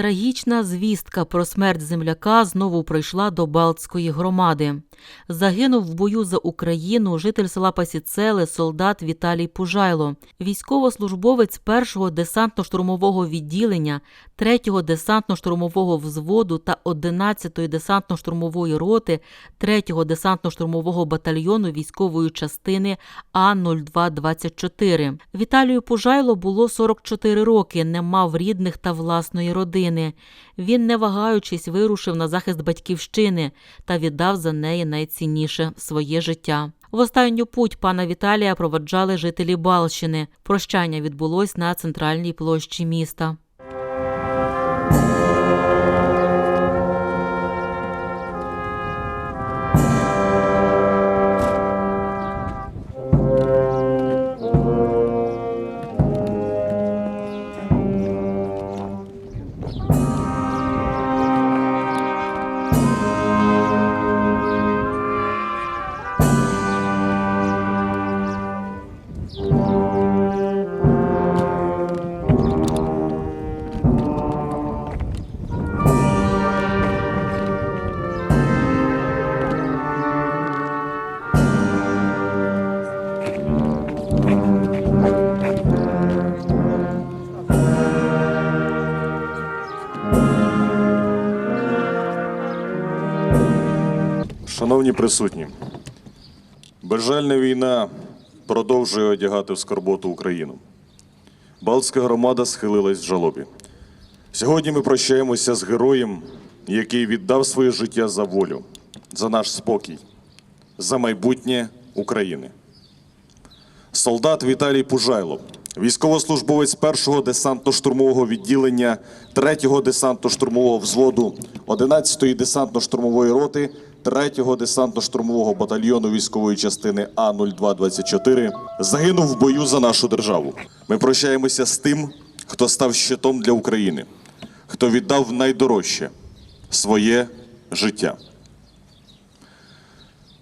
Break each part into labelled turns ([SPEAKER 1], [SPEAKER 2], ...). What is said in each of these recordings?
[SPEAKER 1] Трагічна звістка про смерть земляка знову прийшла до Балтської громади. Загинув в бою за Україну житель села Пасіцели, солдат Віталій Пужайло, військовослужбовець 1-го десантно-штурмового відділення, 3-го десантно-штурмового взводу та 11-ї десантно-штурмової роти 3-го десантно-штурмового батальйону військової частини А-0224. Віталію Пужайло було 44 роки, не мав рідних та власної родини. Він, не вагаючись, вирушив на захист батьківщини та віддав за неї найцінніше своє життя. В останню путь пана Віталія проведжали жителі Балщини. Прощання відбулось на центральній площі міста.
[SPEAKER 2] Шановні присутні, безжальна війна продовжує одягати в скорботу Україну. Балтська громада схилилась в жалобі. Сьогодні ми прощаємося з героєм, який віддав своє життя за волю, за наш спокій, за майбутнє України. Солдат Віталій Пужайло, військовослужбовець першого десантно-штурмового відділення 3-го десантно-штурмового взводу 11-ї десантно-штурмової роти 3-го десантно-штурмового батальйону військової частини А-0224 загинув в бою за нашу державу. Ми прощаємося з тим, хто став щитом для України, хто віддав найдорожче своє життя.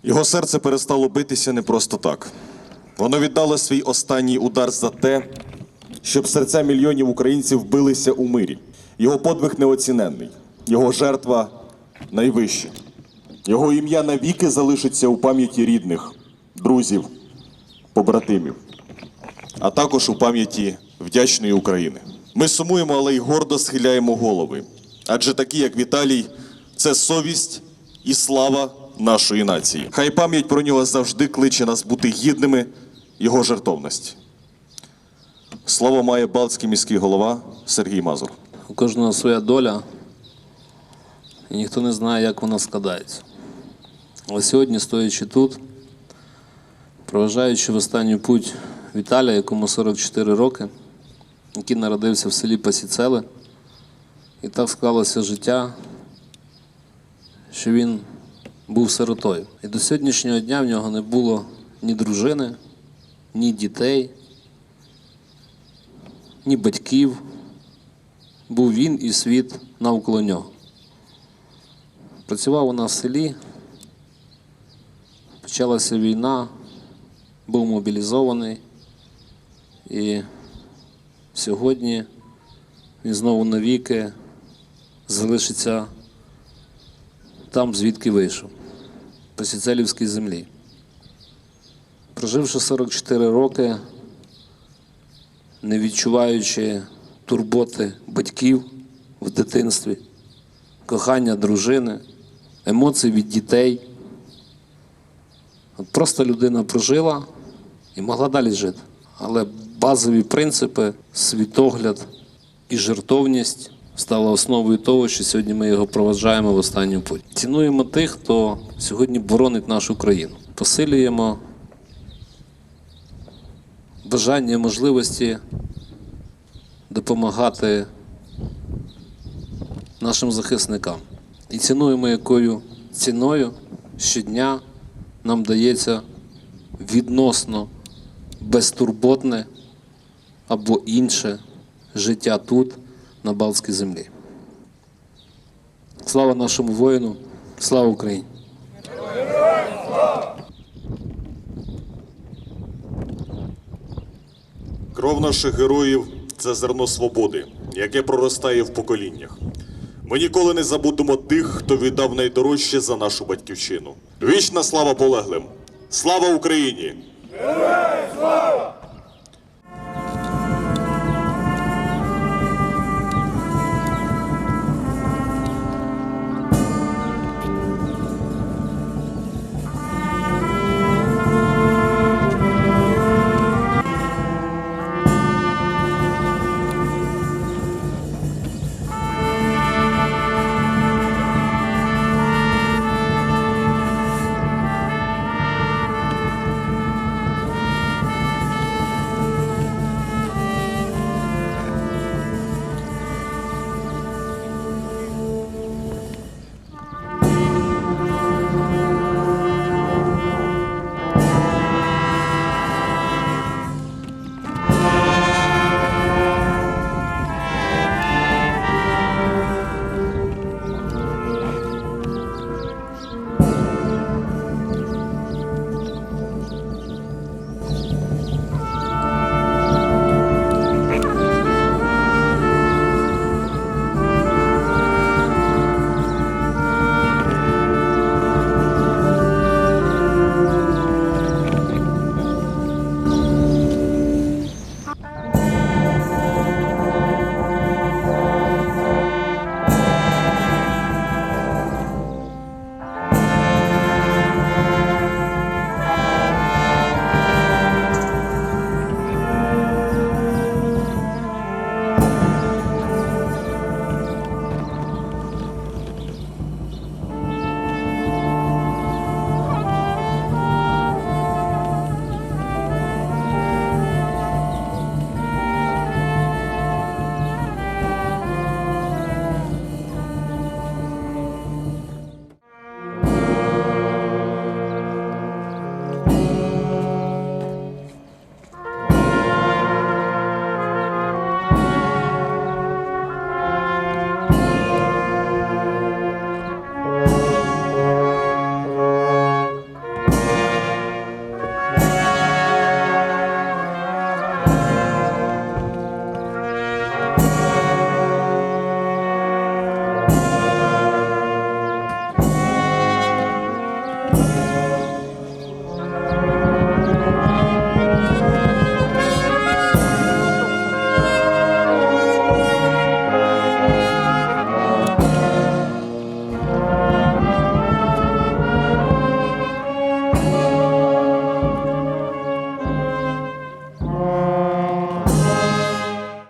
[SPEAKER 2] Його серце перестало битися не просто так. Воно віддало свій останній удар за те, щоб серця мільйонів українців билися у мирі. Його подвиг неоціненний, його жертва найвища. Його ім'я навіки залишиться у пам'яті рідних, друзів, побратимів, а також у пам'яті вдячної України. Ми сумуємо, але й гордо схиляємо голови. Адже такі, як Віталій, це совість і слава нашої нації. Хай пам'ять про нього завжди кличе нас бути гідними його жертовності. Слово має Балтський міський голова Сергій Мазур.
[SPEAKER 3] У кожного своя доля, і ніхто не знає, як вона складається. Але сьогодні, стоячи тут, проважаючи в останню путь Віталія, якому 44 роки, який народився в селі Пасіцели, і так склалося життя, що він був сиротою. І до сьогоднішнього дня в нього не було ні дружини, ні дітей, ні батьків був він і світ навколо нього. Працював у нас в селі, почалася війна, був мобілізований, і сьогодні він знову навіки залишиться там, звідки вийшов, по Сіцелівській землі. Проживши 44 роки, не відчуваючи турботи батьків в дитинстві, кохання дружини, емоцій від дітей. Просто людина прожила і могла далі жити. Але базові принципи, світогляд і жертовність стали основою того, що сьогодні ми його проваджаємо в останню путь. Цінуємо тих, хто сьогодні боронить нашу країну. Посилюємо бажання, можливості допомагати нашим захисникам. І цінуємо, якою ціною щодня нам дається відносно безтурботне або інше життя тут, на Балтській землі. Слава нашому воїну, слава Україні!
[SPEAKER 2] Кров наших героїв це зерно свободи, яке проростає в поколіннях. Ми ніколи не забудемо тих, хто віддав найдорожче за нашу батьківщину. Вічна слава полеглим! Слава Україні!